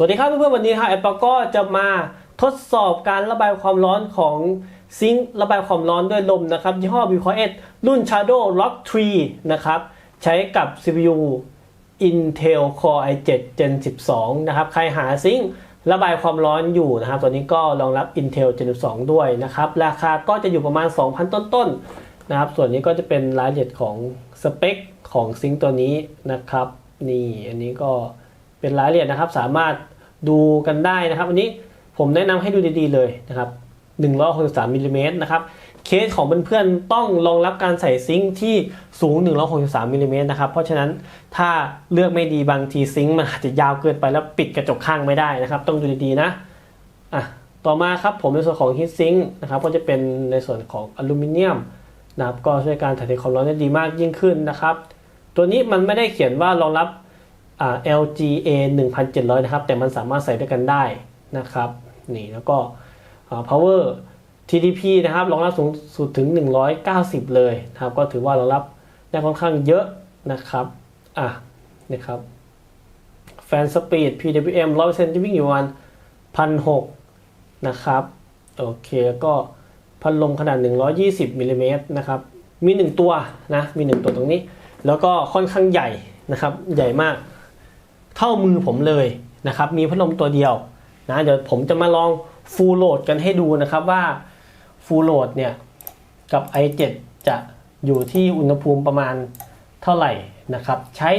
สวัสดีครับเพื่อนๆวันนี้ครับแอปเปิลก็จะมาทดสอบการระบายความร้อนของซิงค์ระบายความร้อนด้วยลมนะครับยี่ห้อ v q s รุ่น Shadow Rock 3นะครับใช้กับ CPU Intel Core i7 Gen 12 นะครับใครหาซิงค์ระบายความร้อนอยู่นะครับตัวนี้ก็รองรับ Intel Gen 12 ด้วยนะครับราคาก็จะอยู่ประมาณ 2,000 ต้นๆนะครับส่วนนี้ก็จะเป็นรายละเอียดของสเปคของซิงค์ตัวนี้นะครับนี่อันนี้ก็ เป็นรายละเอียดนะครับ สามารถดูกันได้นะครับอันนี้ผมแนะนำให้ดูดีๆเลยนะครับ163มิลลิเมตรนะครับเคสของเพื่อนๆต้องรองรับการใส่ซิงค์ที่สูง 163มิลลิเมตรนะครับเพราะฉะนั้นถ้าเลือกไม่ดีบางทีซิงค์มันอาจจะยาวเกินไปแล้วปิดกระจกข้างไม่ได้นะครับ ต้องดูดีๆนะอะต่อมาครับผมในส่วนของฮีทซิงค์นะครับก็จะเป็นในส่วนของอลูมิเนียมนะครับก็ช่วยการถ่ายเทความร้อนได้ดีมากยิ่งขึ้นนะครับ ตัวนี้มันไม่ได้เขียนว่ารองรับ LGA 1700 นะครับ แต่มันสามารถใส่ด้วยกันได้นะครับนี่แล้วก็ power TDP นะครับรองรับสูงสุดถึง 190 เลยนะครับ ก็ถือว่ารองรับได้ค่อนข้างเยอะนะครับอะนะครับแฟนสปีด PWM 100%จะวิ่งอยู่ประมาณ1,600นะครับโอเคแล้วก็พัดลมขนาด 120มิลลิเมตรนะครับมี 1 ตัวนะมี 1 ตัวตรงนี้ แล้วก็ค่อนข้างใหญ่นะครับ ใหญ่มาก เท่ามือผมเลยนะครับมีพัดลมตัวเดียวนะเดี๋ยวผมจะมาลองฟูลโหลดกันให้ดูนะครับว่าฟูลโหลดเนี่ยกับ i7 จะอยู่ที่อุณหภูมิประมาณเท่าไหร่นะครับ ใช้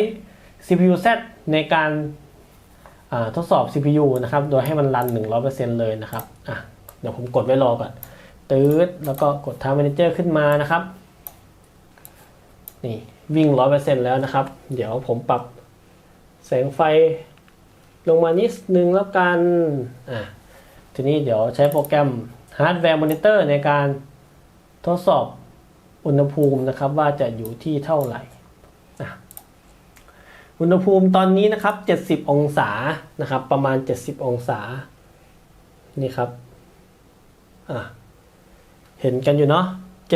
CPU Z ในการาทดสอบ CPU นะครับ โดยให้มันรัน 100%เลยนะครับอะเดี๋ยวผมกดไว้รอก่อนตืดแล้วก็กด Time Manager ขึ้นมานะครับ นี่วิ่ง 100%แล้วนะครับ เดี๋ยวผมปรับ แสงไฟลงมานิดนึงแล้วกันอะทีนี้เดี๋ยวใช้โปรแกรม Hardware Monitor ในการทดสอบอุณหภูมินะครับว่าจะอยู่ที่เท่าไหร่อุณหภูมิตอนนี้นะครับ 70 องศานะครับ ประมาณ 70 องศา นี่ครับ เห็นกันอยู่เนาะ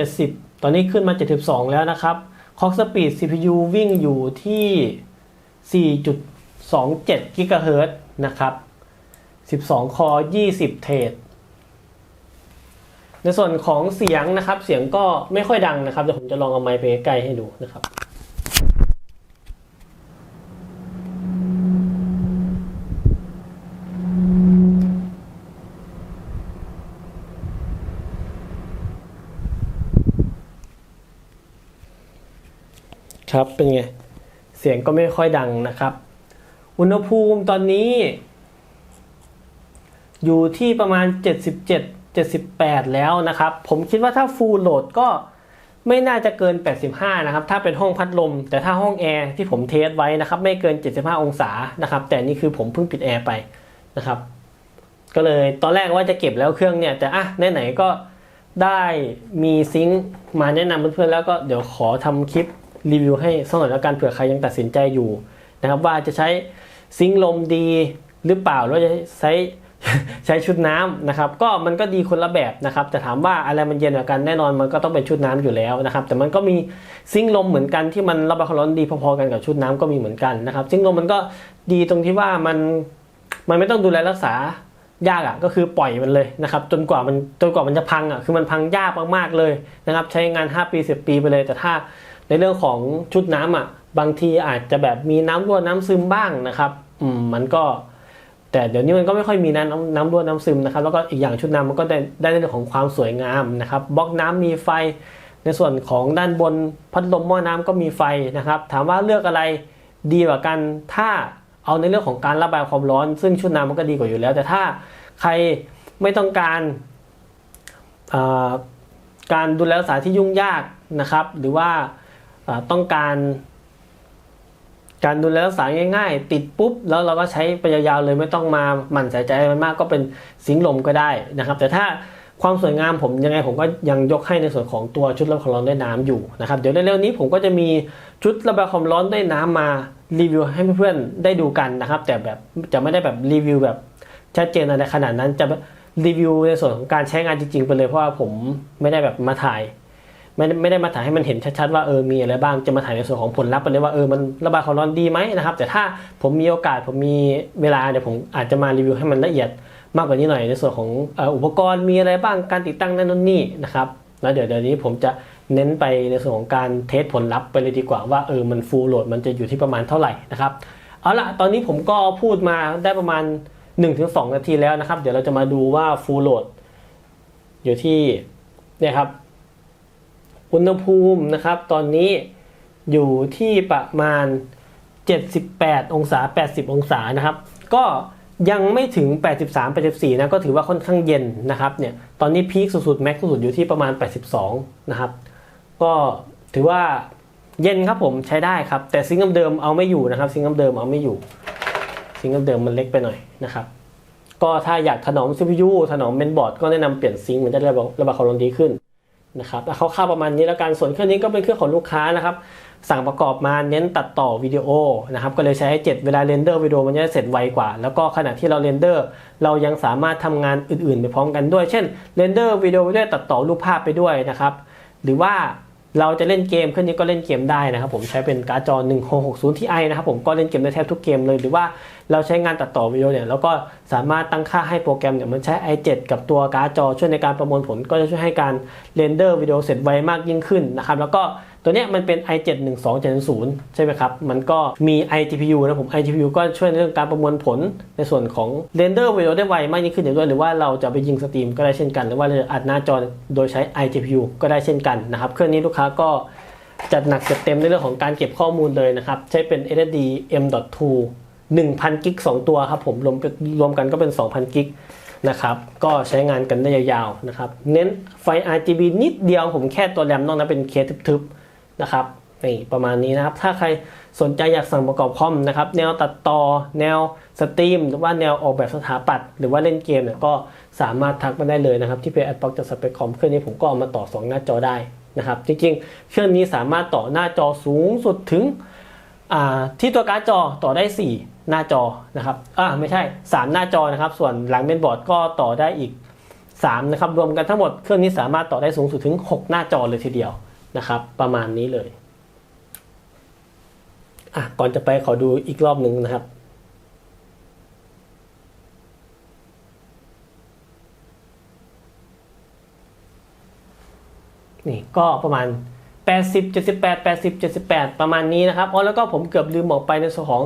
70 ตอนนี้ขึ้นมา 72 แล้วนะครับ คล็อกสปีด CPU วิ่งอยู่ที่ 4.27กิกะเฮิรตซ์นะครับ 12 คอ 20 เทรดในส่วนของเสียงนะครับ เสียงก็ไม่ค่อยดังนะครับเดี๋ยวผมจะลองเอาไมค์ไปใกล้ให้ดูนะครับครับ เป็นไง เสียงก็ไม่ค่อยดังนะครับ อุณหภูมิตอนนี้ อยู่ที่ประมาณ 77 78 แล้วนะครับ ผมคิดว่าถ้าฟูลโหลดก็ไม่น่าจะเกิน 85 นะครับ ถ้าเป็นห้องพัดลม แต่ถ้าห้องแอร์ที่ผมเทสไว้นะครับ ไม่เกิน 75 องศานะครับ แต่นี่คือผมเพิ่งปิดแอร์ไปนะครับ ก็เลยตอนแรกว่าจะเก็บแล้วเครื่องเนี่ย แต่อะไหนๆก็ได้มีซิงค์มาแนะนำเพื่อนๆแล้วก็เดี๋ยวขอทำคลิป รีวิวให้สักหน่อยแล้วกันเผื่อใครยังตัดสินใจอยู่นะครับว่าจะใช้ซิงลมดีหรือเปล่าหรือว่าจะใช้ใช้ชุดน้ำนะครับ ก็มันก็ดีคนละแบบนะครับแต่ถามว่าอะไรมันเย็นกว่ากันแน่นอนมันก็ต้องเป็นชุดน้ำอยู่แล้วนะครับ แต่มันก็มีซิงลมเหมือนกันที่มันระบายความร้อนดีพอๆกันกับชุดน้ำก็มีเหมือนกันนะครับซิงลมมันก็ดีตรงที่ว่ามันมันไม่ต้องดูแลรักษายากอะก็คือปล่อยมันเลยนะครับ จนกว่ามันจนกว่ามันจะพังอะคือมันพังยากมากๆเลยนะครับ ใช้งาน 5 ปี 10 ปีไปเลย แต่ถ้า ในเรื่องของชุดน้ำอะบางทีอาจจะแบบมีน้ำรั่วน้ำซึมบ้างนะครับอืมมันก็ แต่เดี๋ยวนี้มันก็ไม่ค่อยมีน้ำน้ำรั่วน้ำซึมนะครับ แล้วก็อีกอย่างชุดน้ำมันก็ได้ได้ในเรื่องของความสวยงามนะครับบล็อกน้ำมีไฟ ในส่วนของด้านบนพัดลมหม้อน้ำก็มีไฟนะครับ ถามว่าเลือกอะไรดีกว่ากันถ้าเอาในเรื่องของการระบายความร้อน ซึ่งชุดน้ำมันก็ดีกว่าอยู่แล้ว แต่ถ้าใครไม่ต้องการอ่าการดูแลรักษาที่ยุ่งยากนะครับ หรือว่า ต้องการการดูแลรักษาง่ายๆ ติดปุ๊บ แล้วเราก็ใช้ไปยาวๆเลยไม่ต้องมาหมั่นใส่ใจมันมากก็เป็นสิงลมก็ได้นะครับ แต่ถ้าความสวยงามผมยังไงผมก็ยังยกให้ในส่วนของตัวชุดระบายความร้อนด้วยน้ำอยู่นะครับ เดี๋ยวเร็วๆนี้ผมก็จะมีชุดระบายความร้อนด้วยน้ำมารีวิวให้เพื่อนๆได้ดูกันนะครับ แต่แบบจะไม่ได้แบบรีวิวแบบชัดเจนอะไรขนาดนั้นจะรีวิวในส่วนของการใช้งานจริงๆไปเลยเพราะว่าผมไม่ได้แบบมาถ่าย ไม่ได้ม่ได้มาถ่ายให้มันเห็นชัดๆว่าเออมีอะไรบ้างจะมาถ่ายในส่วนของผลลัพธ์ไปเลยว่าเออมันระบายความร้อนดีไหมนะครับแต่ถ้าผมมีโอกาสผมมีเวลาเดี๋ยวผมอาจจะมารีวิวให้มันละเอียดมากกว่านี้หน่อยในส่วนของอ่ออุปกรณ์มีอะไรบ้างการติดตั้งนั่นนู่นนี่นะครับแล้วเดี๋ยวเดี๋ยวนี้ผมจะเน้นไปในส่วนของการเทสผลลัพธ์ไปเลยดีกว่าว่าเออมันฟูลโหลดมันจะอยู่ที่ประมาณเท่าไหร่นะครับเอาละตอนนี้ผมก็พูดมาได้ประมาณ 1-2 นาทีแล้วนะครับ เดี๋ยวเราจะมาดูว่าฟูลโหลดอยู่ที่เนี่ยครับ อุณหภูมินะครับ ตอนนี้อยู่ที่ประมาณ 78 องศา 80 องศานะครับ ก็ยังไม่ถึง 83 84 นะ ก็ถือว่าค่อนข้างเย็นนะครับ เนี่ย ตอนนี้พีคสุดๆ แม็กซ์สุดๆอยู่ที่ประมาณ 82 นะครับ ก็ถือว่าเย็นครับผมใช้ได้ครับ แต่ซิงค์เดิมเอาไม่อยู่นะครับ ซิงค์เดิมเอาไม่อยู่ ซิงค์เดิมมันเล็กไปหน่อยนะครับ ก็ถ้าอยากถนอม CPU ถนอมเมนบอร์ดก็แนะนำเปลี่ยนซิงค์มันจะได้ระบายระบายความร้อนดีขึ้น นะครับแล้วเขาค่าประมาณนี้แล้วกันส่วนเครื่องนี้ก็เป็นเครื่องของลูกค้านะครับ สั่งประกอบมาเน้นตัดต่อวิดีโอนะครับก็เลยใช้ให้7เวลาเรนเดอร์วิดีโอมันจะเสร็จไวกว่า แล้วก็ขณะที่เราเรนเดอร์ เรายังสามารถทำงานอื่นๆ ไปพร้อมกันด้วย เช่นเรนเดอร์วิดีโอไปด้วยตัดต่อรูปภาพไปด้วยนะครับหรือว่า เราจะเล่นเกมเครื่องนี้ก็เล่นเกมได้นะครับผมใช้เป็นการ์ดจอ 1660 Ti นะครับผมก็เล่นเกมได้แทบทุกเกมเลยหรือว่าเราใช้งานตัดต่อวิดีโอเนี่ยเราก็สามารถตั้งค่าให้โปรแกรมเนี่ยมันใช้ i7 กับตัวการ์ดจอช่วยในการประมวลผล ก็จะช่วยให้การเรนเดอร์วิดีโอเสร็จไวมากยิ่งขึ้นนะครับแล้วก็ ตัวเนี้ยมันเป็น i7 1 2 7 0ใช่ไหมครับ มันก็มี iGPU นะผม iGPU ก็ช่วยในเรื่องการประมวลผลในส่วนของเรนเดอร์วิดีโอได้ไวมากยิ่งขึ้นอย่างด้วยหรือว่าเราจะไปยิงสตรีมก็ได้เช่นกันหรือว่าเราจะอัดหน้าจอโดยใช้ iGPU ก็ได้เช่นกันนะครับ เครื่องนี้ลูกค้าก็จัดหนักจัดเต็มในเรื่องของการเก็บข้อมูลเลยนะครับ ใช้เป็น SSD M.2 1,000 กิก 2 ตัวครับผมรวมรวมกันก็เป็น 2,000 กิกนะครับก็ใช้งานกันได้ยาวๆนะครับ เน้นไฟ RGB นิดเดียวผมแค่ตัวแรมนอกนั้นเป็นเคสทึบๆ นะครับนี่ประมาณนี้นะครับ ถ้าใครสนใจอยากสั่งประกอบคอมนะครับ แนวตัดต่อ แนวสตรีม หรือว่าแนวออกแบบสถาปัตย์หรือว่าเล่นเกมเนี่ยก็สามารถทักมาได้เลยนะครับ ที่เพจแอดบ็อกจะสเปคคอมเครื่องนี้ผมก็เอามาต่อ 2 หน้าจอได้นะครับ จริงๆ เครื่องนี้สามารถต่อหน้าจอสูงสุดถึงที่ตัวการ์ดจอต่อได้ 4 หน้าจอนะครับอ่าไม่ใช่ 3 หน้าจอนะครับ ส่วนหลังเมนบอร์ดก็ต่อได้อีก3นะครับรวมกันทั้งหมดเครื่องนี้สามารถต่อได้สูงสุดถึง 6 หน้าจอเลยทีเดียว นะครับ ประมาณนี้เลยอะก่อนจะไปขอดูอีกรอบหนึ่งนะครับนี่ก็ประมาณ 80 78 80 78 ประมาณนี้นะครับอ๋อแล้วก็ผมเกือบลืมบอกไปในส่วนของ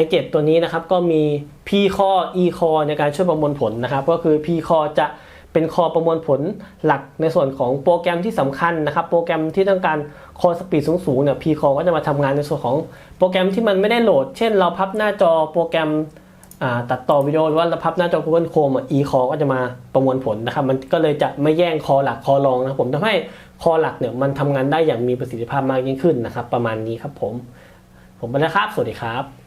i7 ตัวนี้นะครับ ก็มี P core E core ในการช่วยประมวลผลนะครับ ก็คือ p c o r จะ เป็นคอประมวลผลหลักในส่วนของโปรแกรมที่สำคัญนะครับ โปรแกรมที่ต้องการคอสปีดสูงๆเนี่ย P core ก็จะมาทำงานในส่วนของโปรแกรมที่มันไม่ได้โหลด เช่นเราพับหน้าจอโปรแกรมตัดต่อวิดีโอหรือว่าเราพับหน้าจอ Google Chrome อะ e-core ก็จะมาประมวลผลนะครับ มันก็เลยจะไม่แย่งคอหลักคอรองนะผมทำให้คอหลักเนี่ยมันทำงานได้อย่างมีประสิทธิภาพมากยิ่งขึ้นนะครับ ประมาณนี้ครับผม ผมบรรณครับ สวัสดีครับ